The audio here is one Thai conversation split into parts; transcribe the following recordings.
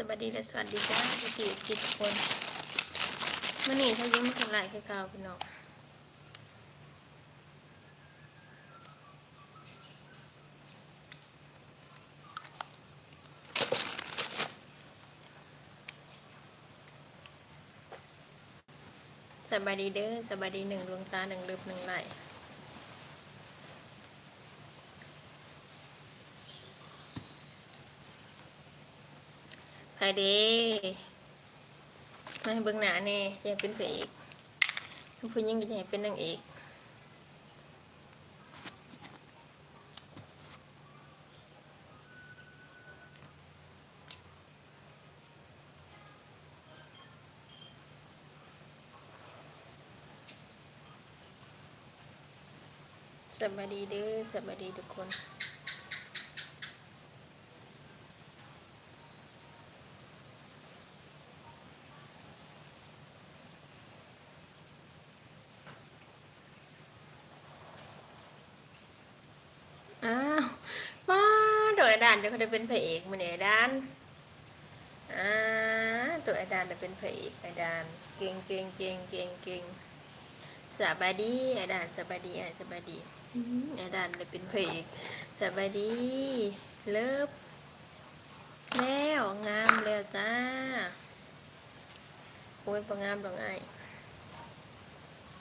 สวัสดีและสวัสดีจ้าพี่จีกิจคนมื่อนี้เขายิ้มสลายคือเก่าพี่น้องสบายดีเด้อสบายดีหนึ่งดวงตาหนึ่งลืบหนึ่งไหล ไปเดมาให้เบิ่งหน้าแน่จะเป็นพระเอกผู้หญิงก็จะเป็นนางเอกสวัสดีเด้อสวัสดีทุกคน อ้าวมาโดยอาดาน จะเขาได้เป็นพระเอกมันเนี่ยอาดานอ่าตัวไอาดานจะเป็นพระเอกไอาดานเก่งเก่งเก่งเก่งเก่งสบายดีไอาดานสบายดีไอะสบายดีไอ้ดานเลยเป็นพระเอกสบายดีเลิฟแล้วงามแล้วจ้าโอ้ยพองามดอกไอ้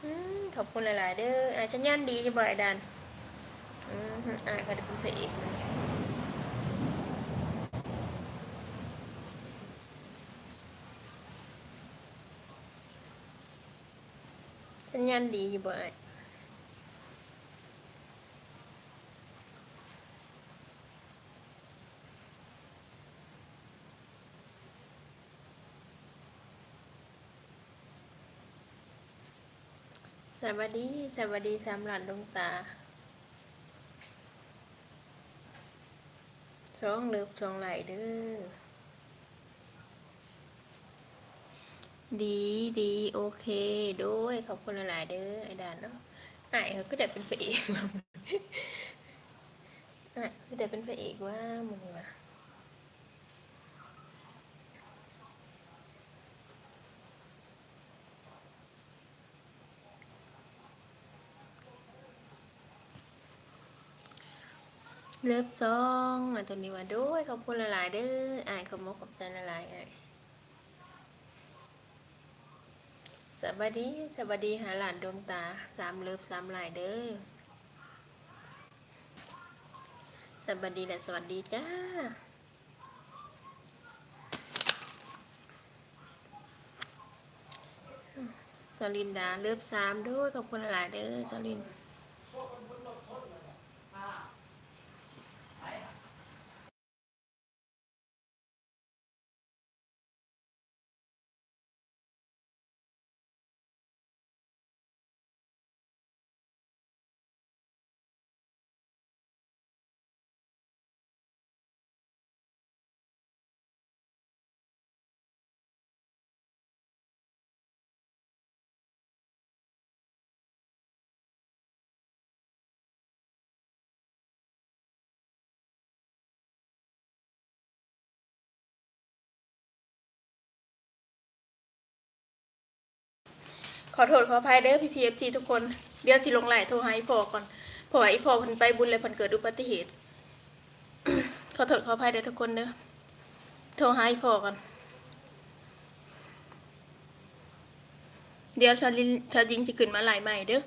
อืมขอบคุณหลาย ๆ เด้ออาฉันยันดีจะบ่อยอาดานอ่าก็ได้เป็นพระเอก สัญญาณดีอยู่บ่ไอ้สวัสดี สวัสดีสามหลานดวงตาช่องเลิฟช่องไหลเด้อ ดีดีโอเคด้วยขอบคุณหลาย ๆ เด้อไอ้ดานเนาะไอ้เขาก็ได้เป็นพระเอกไอ้ก็ได้เป็นพระเอกว่ามึงว่ะเลิฟซองอะตัวนี้ว่าด้วยขอบคุณหลาย ๆ เด้อไอ้ขอบมกขอบใจหลายๆไอ้ สวัสดีสวัสดีหาหลานดวงตาสามเลิฟสามลายเด้อสวัสดีและสวัสดีจ้าสลินดาเลิฟสามด้วยขอบคุณหลายเด้อสลิน ขอโทษขออภัยเด้อพี่พีเอฟจีทุกคน เดี๋ยวสิลงไหลน์โทรหาอีพอก่อนเพราะว่าอีพอเพิ่นไปบุญเลยเพิ่นเกิดอุบัติเหตุ ขอโทษขออภัยเด้อทุกคนเด้อโทรหาอีพอก่อนเดี๋ยวชาลินชาจิงจะขึ้นมาไหลน์ใหม่เด้อ